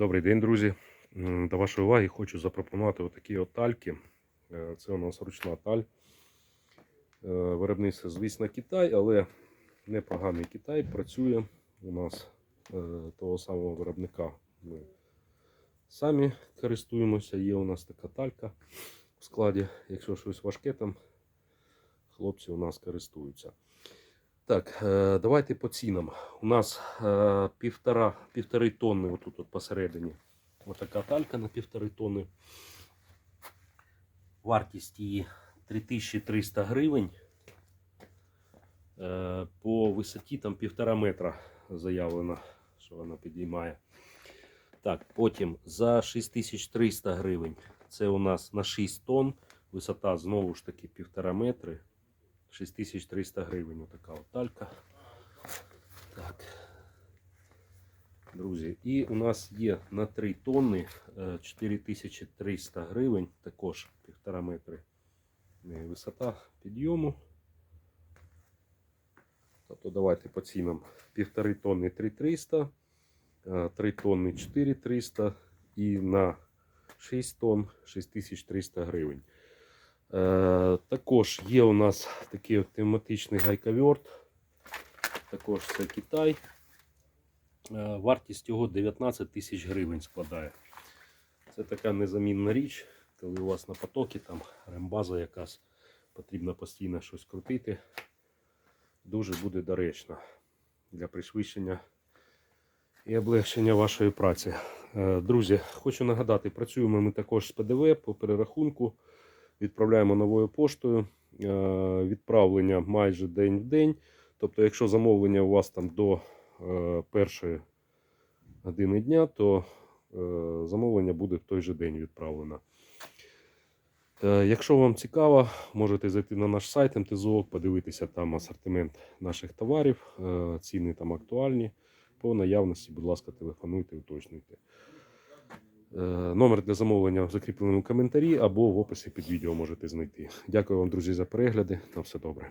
Добрий день, друзі. До вашої уваги хочу запропонувати отакі от тальки. Е, Це у нас ручна таль. Е, Виробництво, звісно, Китай, але непоганий Китай працює у нас е, того самого виробника. Ми самі користуємося. Є у нас така талька в складі. Якщо щось важке, там хлопці у нас користуються. Так, е, давайте по цінам. У нас е, півтора, півтори тонни отут от посередині. Отака талька на півтори тонни. Вартість її 3300 гривень. Е, по висоті там півтора метра заявлено, що вона підіймає. Так, потім за 6300 гривень. Це у нас на 6 тонн. Висота знову ж таки півтора метри. 6300 гривень отака от талька. Так. Друзі, і у нас є на 3 тонни е, 4300 гривень, також півтора метри е, висота підйому. Тобто давайте по цінам. Півтори тонни 3300, 3 тонни 4300 і на 6 тонн 6300 гривень. Е, також є у нас такий тематичний гайковерт. Також це Китай. Е, вартість його 19 тисяч гривень складає. Це така незамінна річ, коли у вас на потокі там рембаза якась, потрібно постійно щось крутити. Дуже буде доречно для пришвидшення і облегшення вашої праці. Е, Друзі, хочу нагадати, працюємо ми також з ПДВ по перерахунку. Відправляємо новою поштою. Е, Відправлення майже день в день. Тобто, якщо замовлення у вас там до е, першої години дня, то е, замовлення буде в той же день відправлено. Якщо вам цікаво, можете зайти на наш сайт МТЗОК, подивитися там асортимент наших товарів, ціни там актуальні. По наявності, будь ласка, телефонуйте, уточнюйте. Е, Номер для замовлення в закріпленому коментарі або в описі під відео можете знайти. Дякую вам, друзі, за перегляди. На все добре.